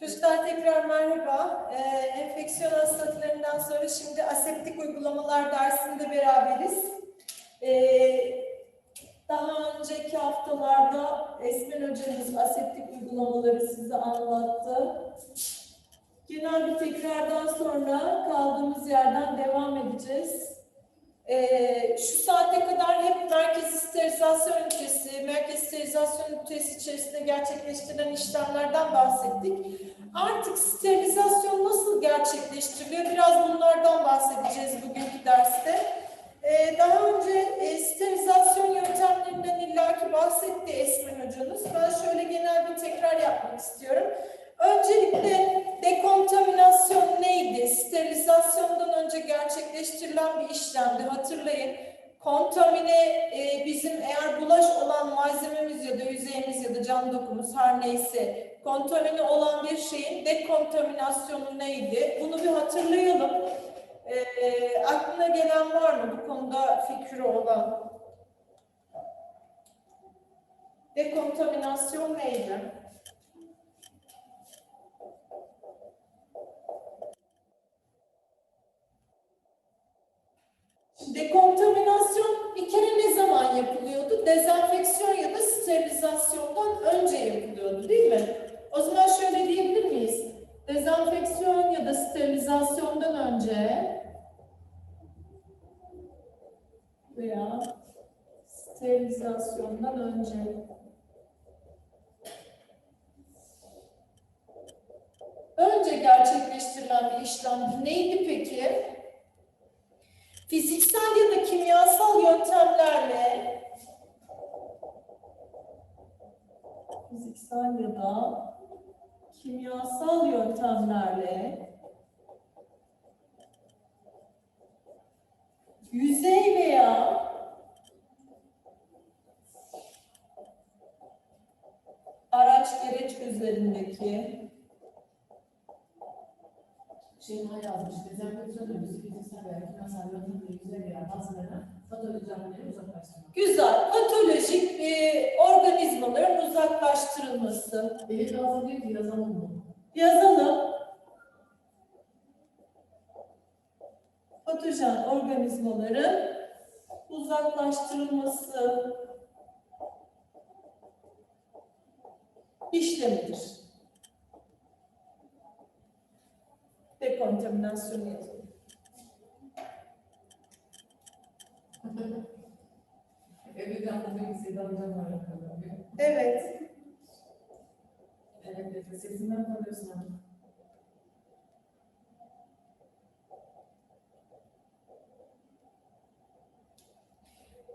Çocuklar tekrar merhaba. Ee, enfeksiyon hastalıklarından sonra şimdi aseptik uygulamalar dersinde beraberiz. Ee, daha önceki haftalarda Esmen hocamız aseptik uygulamaları size anlattı. Genel bir tekrardan sonra kaldığımız yerden devam edeceğiz. Ee, şu saate kadar hep merkez sterilizasyon ünitesi, merkez sterilizasyon ünitesi içerisinde gerçekleştirilen işlemlerden bahsettik. Artık sterilizasyon nasıl gerçekleştiriliyor? Biraz bunlardan bahsedeceğiz bugünkü derste. Ee, daha önce e, sterilizasyon yöntemlerinden illaki bahsetti Esmen hocanız. Ben şöyle genel bir tekrar yapmak istiyorum. Hatırlayın. Kontamine e, bizim eğer bulaş olan malzememiz ya da yüzeyimiz ya da cam dokumuz her neyse kontamine olan bir şeyin dekontaminasyonu neydi? Bunu bir hatırlayalım. E, aklına gelen var mı bu konuda fikri olan? Dekontaminasyon neydi? Dekontaminasyon bir kere ne zaman yapılıyordu? Dezenfeksiyon ya da sterilizasyondan önce yapılıyordu değil mi? O zaman şöyle diyebilir miyiz? Dezenfeksiyon ya da sterilizasyondan önce veya sterilizasyondan önce önce gerçekleştirilen bir işlem neydi peki? Fiziksel ya da kimyasal yöntemlerle. Fiziksel ya da kimyasal yöntemlerle yüzey veya araç gereç üzerindeki Şeyma yazmış, dezenfeksiyon öncesi fiziksel veya kimyasal yöntemle yüzey veya bazılarına patolojenleri uzaklaştırmak. güzel patolojik e, organizmaların uzaklaştırılması. Elif lazım değil ki yazalım mı? Yazalım. Patojen organizmaların uzaklaştırılması işlemidir. Evlilikten bu alacağım var. Evet. Evet, nefes sesinden tanıyorsun.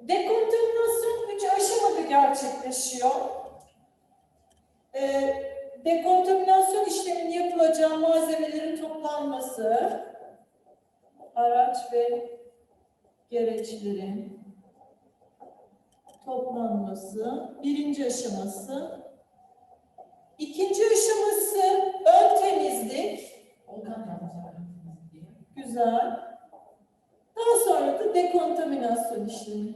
Dekontaminasyon üç aşamada gerçekleşiyor. Ee, dekontaminasyon işleminin yapılacağı malzemelerin toplanması, araç ve gereçlerin toplanması, birinci aşaması. İkinci aşaması ön temizlik, güzel. Daha sonra da dekontaminasyon işlemi.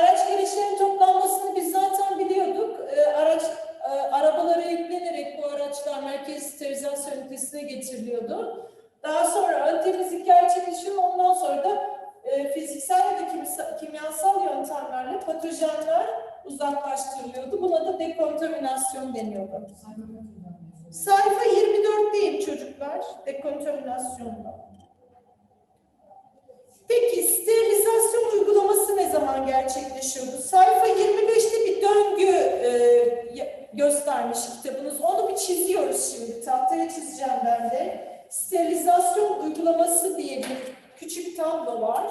Araç gereçlerin toplanmasını biz zaten biliyorduk. Ee, araç e, arabalara yüklenerek bu araçlar merkez sterilizasyon ünitesine getiriliyordu. Daha sonra ön temizlik gerçekleşiyor. Ondan sonra da e, fiziksel ya da kimyasal, kimyasal yöntemlerle patojenler uzaklaştırılıyordu. Buna da dekontaminasyon deniyordu. Sayfa kaçından mesela? Sayfa 24'deyim çocuklar. Dekontaminasyonda. Peki sterilizasyon uygulaması ne zaman gerçekleşiyordu? Sayfa 25'te bir döngü e, göstermiş kitabınız. Onu bir çiziyoruz şimdi. Tahtaya çizeceğim ben de. Sterilizasyon uygulaması diye bir küçük tablo var.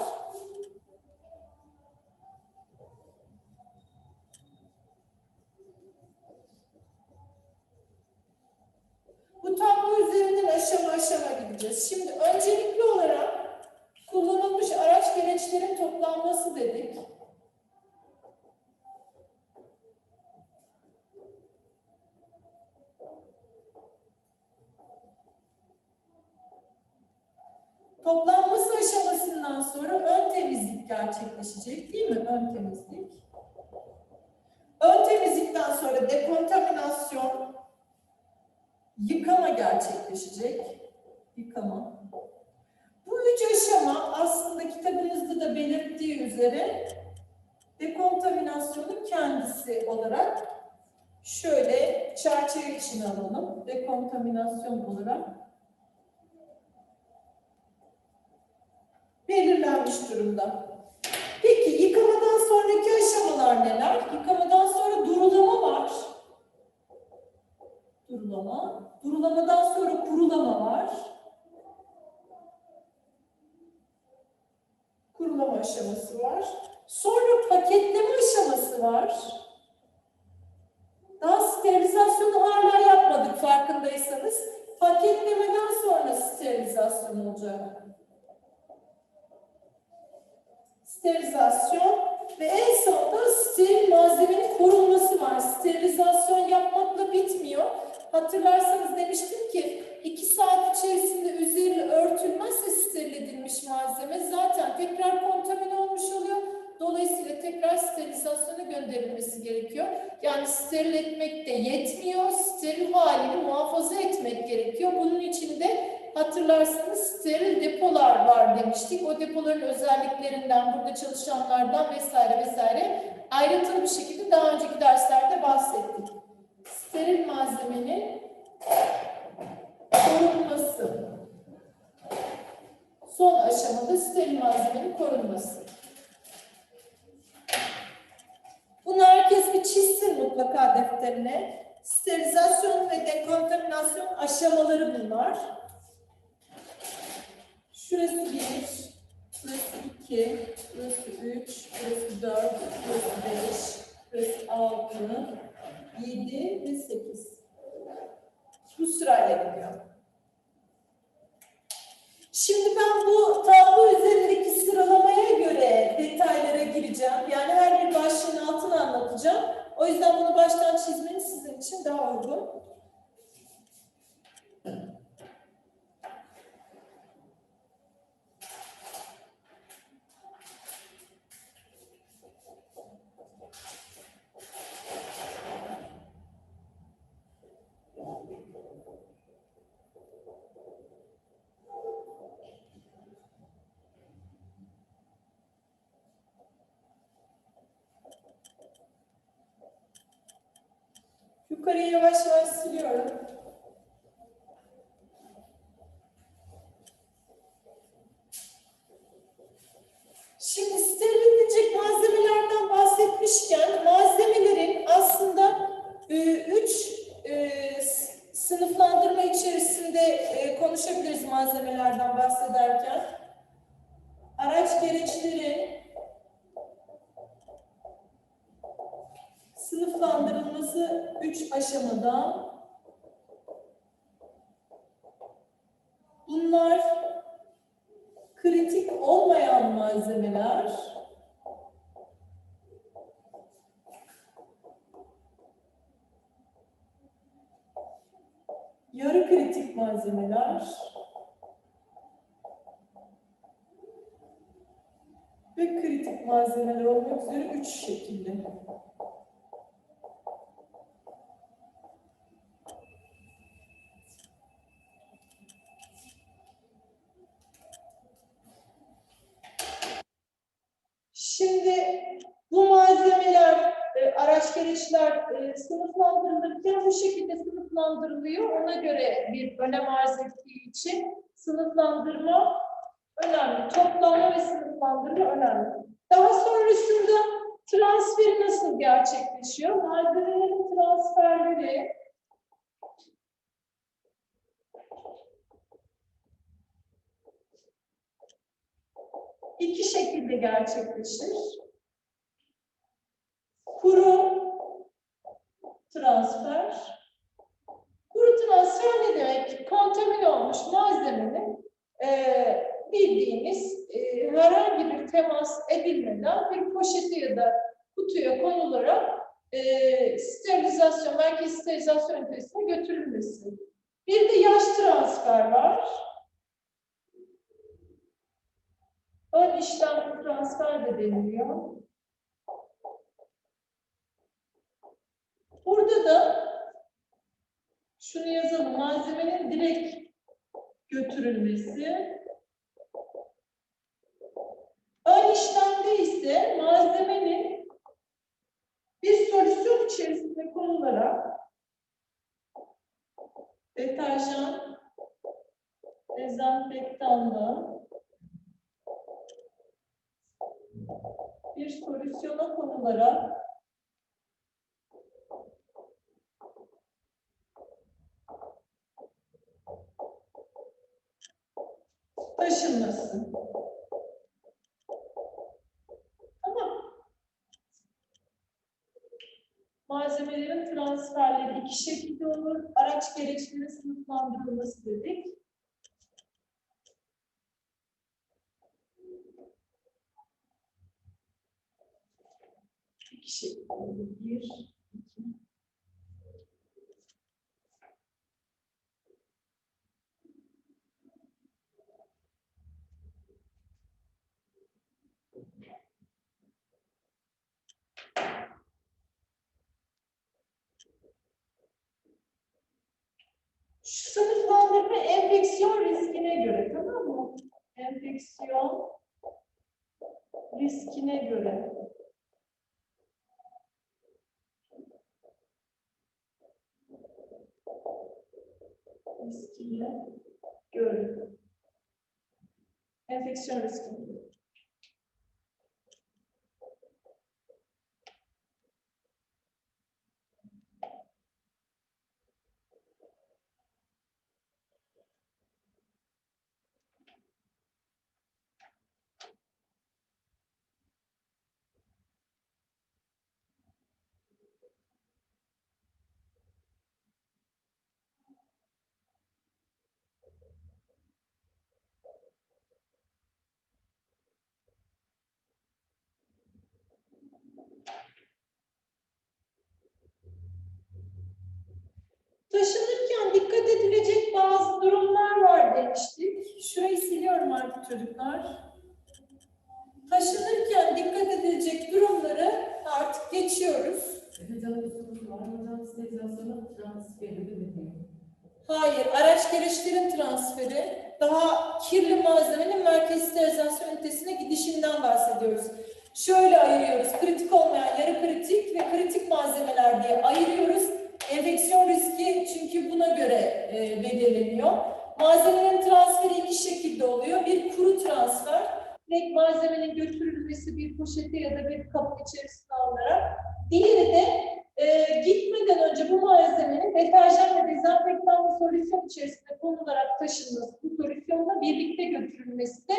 Bu tablo üzerinden aşama aşama gideceğiz. Şimdi öncelikli olarak gereçlerin toplanması dedik. Toplanması aşamasından sonra ön temizlik gerçekleşecek değil mi? Ön temizlik. Ön temizlik sonra dekontaminasyon, yıkama gerçekleşecek. Yıkama. Üç aşama aslında kitabımızda da belirttiği üzere dekontaminasyonun kendisi olarak şöyle çerçeve içine alalım. Dekontaminasyon olarak belirlenmiş durumda. Peki yıkamadan sonraki aşamalar neler? Yıkamadan sonra durulama var. Durulama. Durulamadan sonra kurulama var. Kurulama aşaması var. Sonra paketleme aşaması var. Daha sterilizasyonu hala yapmadık farkındaysanız. Paketlemeden sonra sterilizasyon olacak. Sterilizasyon ve en sonunda steril malzemenin korunması var. Sterilizasyon yapmakla bitmiyor. Hatırlarsanız sterilizasyona gönderilmesi gerekiyor. Yani steril etmek de yetmiyor, steril halini muhafaza etmek gerekiyor. Bunun için de hatırlarsanız steril depolar var demiştik. O depoların özelliklerinden, burada çalışanlardan vesaire vesaire ayrıntılı bir şekilde daha önceki derslerde bahsettik. Steril malzemenin korunması. Son aşamada steril malzemenin korunması. Bunu herkes bir çizsin mutlaka defterine. Sterilizasyon ve dekontaminasyon aşamaları bunlar. Şurası bir, burası iki, burası üç, burası dört, burası beş, burası altı, yedi ve sekiz. Bu sırayla gidiyor. Şimdi ben bu tablo üzerindeki sıralamaya göre detaylara gireceğim. Yani her bir başlığın altını anlatacağım. O yüzden bunu baştan çizmeniz sizin için daha uygun. pequeno, mas aşamada. Bunlar kritik olmayan malzemeler, yarı kritik malzemeler ve kritik malzemeler olmak üzere üç şekilde. Şimdi bu malzemeler, e, araç gereçler e, sınıflandırılırken bu şekilde sınıflandırılıyor. Ona göre bir önem arz ettiği için sınıflandırma önemli. Toplama ve sınıflandırma önemli. Daha sonrasında transferi nasıl gerçekleşiyor? Malzemelerin transferleri iki şekilde gerçekleşir. Kuru transfer. Kuru transfer ne demek? Kontamine olmuş malzemenin eee, bildiğimiz eee, herhangi bir temas edilmeden bir poşete ya da kutuya konularak eee sterilizasyon, merkez sterilizasyon ünitesine götürülmesi. Bir de yaş transfer var. Ön işlem transfer de deniliyor. Burada da şunu yazalım. Malzemenin direkt götürülmesi. Ön işlemde ise malzemenin bir solüsyon içerisinde konularak deterjan, dezenfektanla bir solüsyona konularak taşınması. Tamam. Malzemelerin transferleri iki şekilde olur. Araç gereçlerin sınıflandırılması dedik. İki şekilde olur. Bir, iki. Şu sınıflandırma enfeksiyon riskine göre tamam mı? Enfeksiyon riskine göre. Riskine göre. Enfeksiyon riskine göre. Taşınırken dikkat edilecek bazı durumlar var demiştik. Şurayı siliyorum artık çocuklar. Taşınırken dikkat edilecek durumları artık geçiyoruz. Hayır, araç gereçlerin transferi, daha kirli malzemenin merkez sterilizasyon ünitesine gidişinden bahsediyoruz. Şöyle ayırıyoruz, kritik olmayan yarı kritik ve kritik malzemeler diye ayırıyoruz. Enfeksiyon riski çünkü buna göre e, belirleniyor. Malzemenin transferi iki şekilde oluyor. Bir kuru transfer, direkt malzemenin götürülmesi bir poşete ya da bir kap içerisine alınarak. Diğeri de e, gitmeden önce bu malzemenin deterjan ve dezenfektanlı solüsyon içerisinde konularak taşınması, bu solüsyonla birlikte götürülmesi de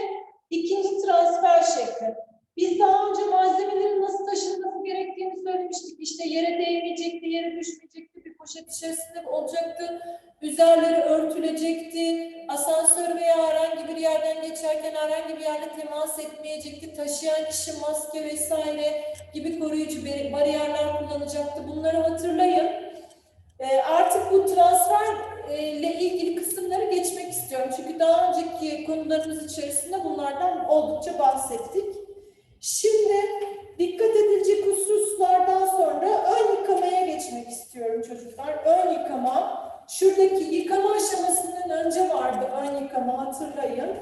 ikinci transfer şekli. Biz daha önce malzemelerin nasıl taşınması gerektiğini söylemiştik. İşte yere değmeyecekti, yere düşmeyecekti, bir poşet içerisinde olacaktı, üzerleri örtülecekti, asansör veya herhangi bir yerden geçerken herhangi bir yerde temas etmeyecekti, taşıyan kişi maske vesaire gibi koruyucu bari- bariyerler kullanacaktı. Bunları hatırlayın. Ee, artık bu transfer e, ilgili kısımları geçmek istiyorum. Çünkü daha önceki konularımız içerisinde bunlardan oldukça bahsettik. Şimdi dikkat edilecek hususlardan sonra ön yıkamaya geçmek istiyorum çocuklar. Ön yıkama, şuradaki yıkama aşamasının önce vardı ön yıkama hatırlayın.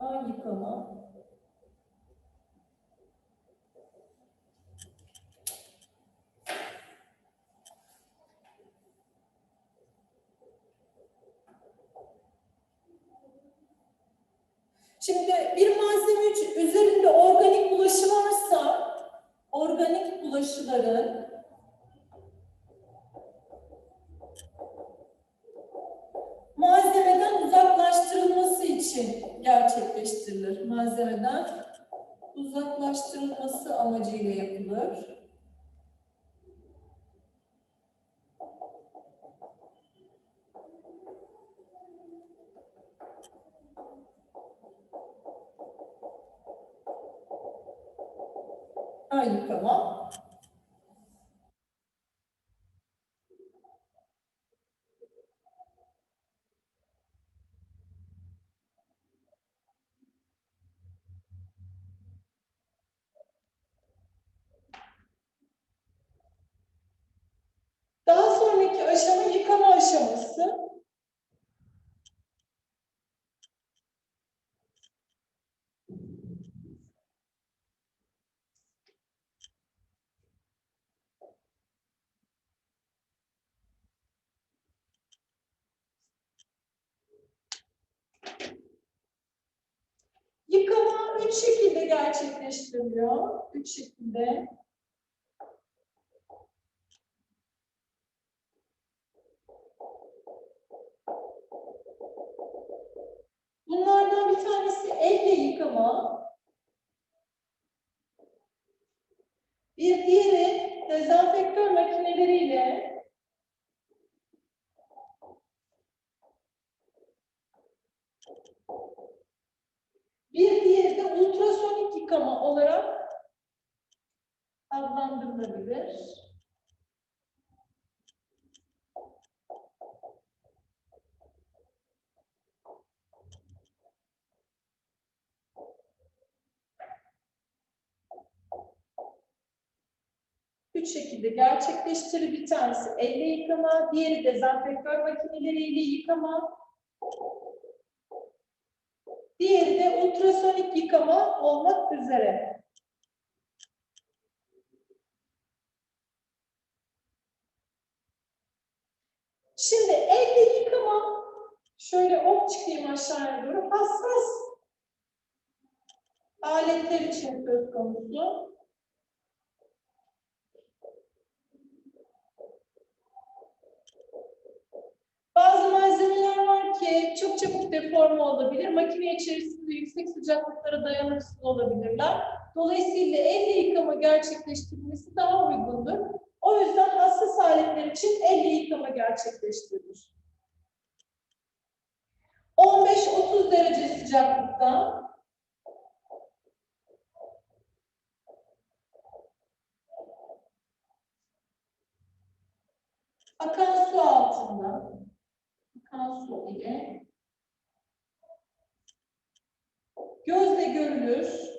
Ön yıkama. Şimdi bir malzeme üzerinde organik bulaşı varsa organik bulaşıların gerçekleştirilir. Malzemeden uzaklaştırılması amacıyla yapılır. burası? Yıkama üç şekilde gerçekleştiriliyor. Üç şekilde. Bunlardan bir tanesi elle yıkama. Bir diğeri dezenfektör makineleriyle bir diğeri de ultrasonik yıkama olarak adlandırılabilir. Üç şekilde gerçekleştirilir. Bir tanesi elle yıkama, diğeri dezenfektör makineleriyle yıkama, diğeri de ultrasonik yıkama olmak üzere. Şimdi elle yıkama, şöyle ok çıkayım aşağıya doğru, hassas aletler için söz konusu. Bazı malzemeler var ki çok çabuk deforme olabilir. Makine içerisinde yüksek sıcaklıklara dayanıksız olabilirler. Dolayısıyla elle yıkama gerçekleştirilmesi daha uygundur. O yüzden hassas aletler için elle yıkama gerçekleştirilir. 15-30 derece sıcaklıkta akan su altında ile gözle görülür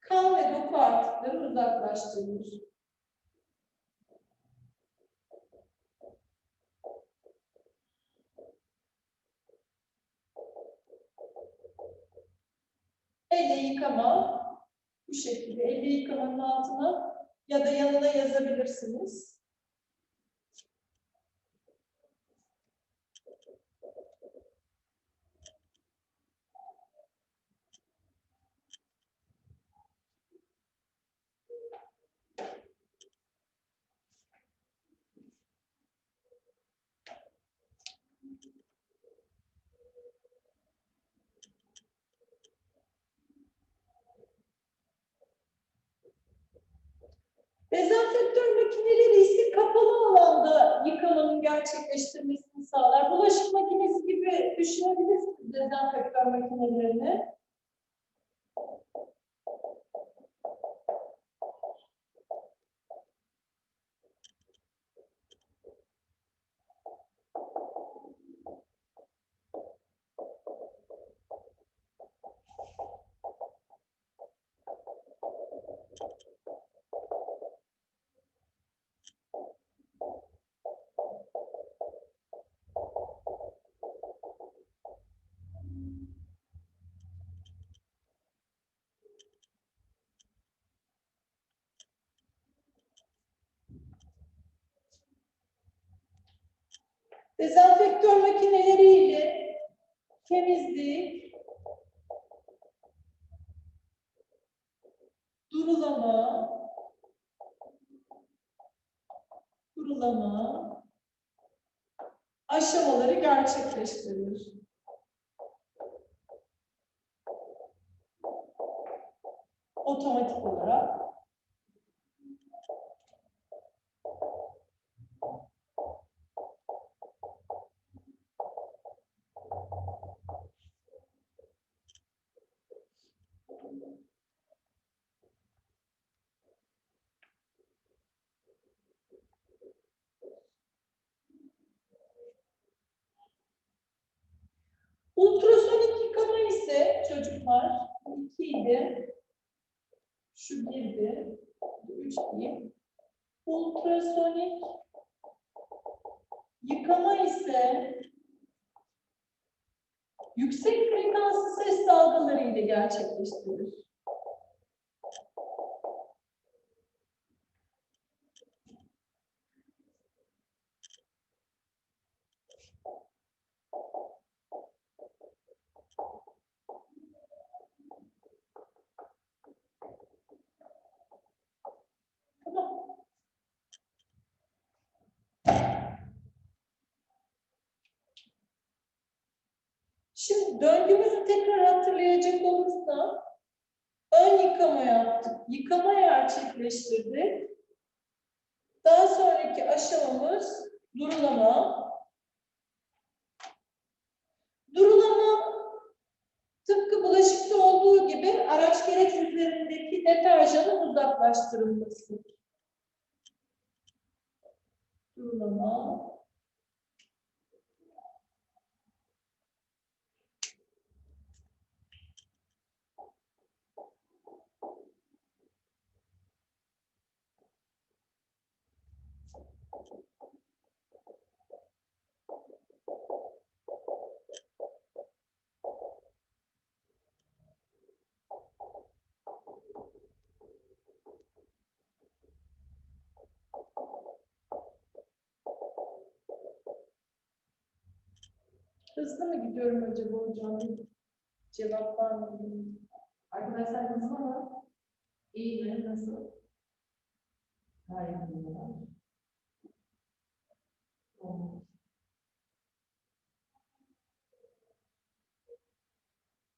kan ve doku artıkları uzaklaştırılır. Elle yıkama bu şekilde elle yıkamanın altına ya da yanına yazabilirsiniz. Dezenfektör makineleri ise kapalı yıkamanın gerçekleştirmesini sağlar. Bulaşık makinesi gibi düşünebilirsiniz dezenfektör makinelerini. Dezenfektör makineleriyle temizlik, durulama, durulama aşamaları gerçekleştirilir. Otomatik olarak. Ultrasonik yıkama ise çocuklar iki idi. Şu birdi. bu Üç diyeyim. Ultrasonik yıkama ise yüksek frekanslı ses dalgaları ile gerçekleştirilir. Döngümüzü tekrar hatırlayacak olursak ön yıkama yaptık. Yıkama gerçekleştirdik. Daha sonraki aşamamız durulama. Durulama tıpkı bulaşıkta olduğu gibi araç gereç üzerindeki deterjanın uzaklaştırılması. Durulama. Hızlı mı gidiyorum acaba hocam? Cevap var mı? Arkadaşlar hızlı mı? İyi mi? Nasıl? Gayet iyi.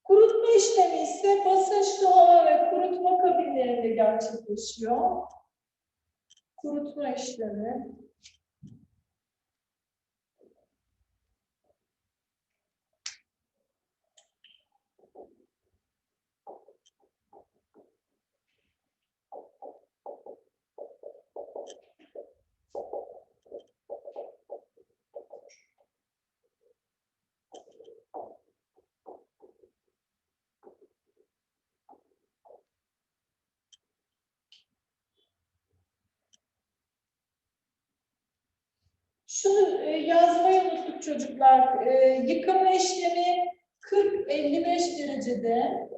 Kurutma işlemi ise basınçlı hava ve kurutma kabinlerinde gerçekleşiyor. Kurutma işlemi. Şunu e, yazmayı unuttuk çocuklar. E, Yıkama işlemi 40-55 derecede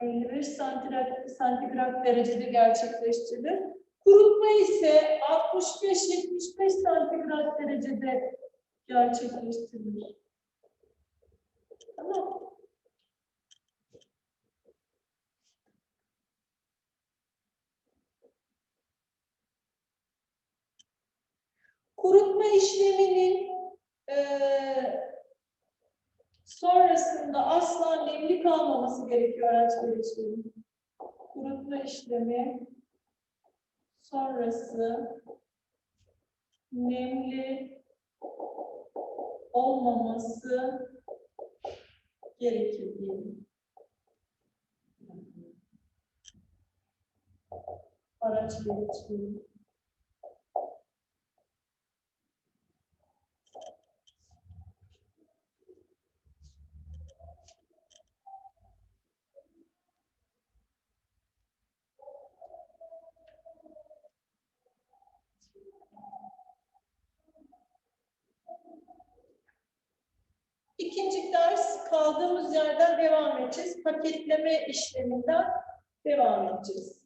55 santigrat, santigrat derecede gerçekleştirilir. Kurutma ise 65-75 santigrat derecede gerçekleştirilir. Kurutma işleminin eee, sonrasında asla nemli kalmaması gerekiyor araç gereçlerin. Kurutma işlemi sonrası nemli olmaması gerekir diyelim. Araç gereçleri. İkinci ders kaldığımız yerden devam edeceğiz. Paketleme işleminden devam edeceğiz.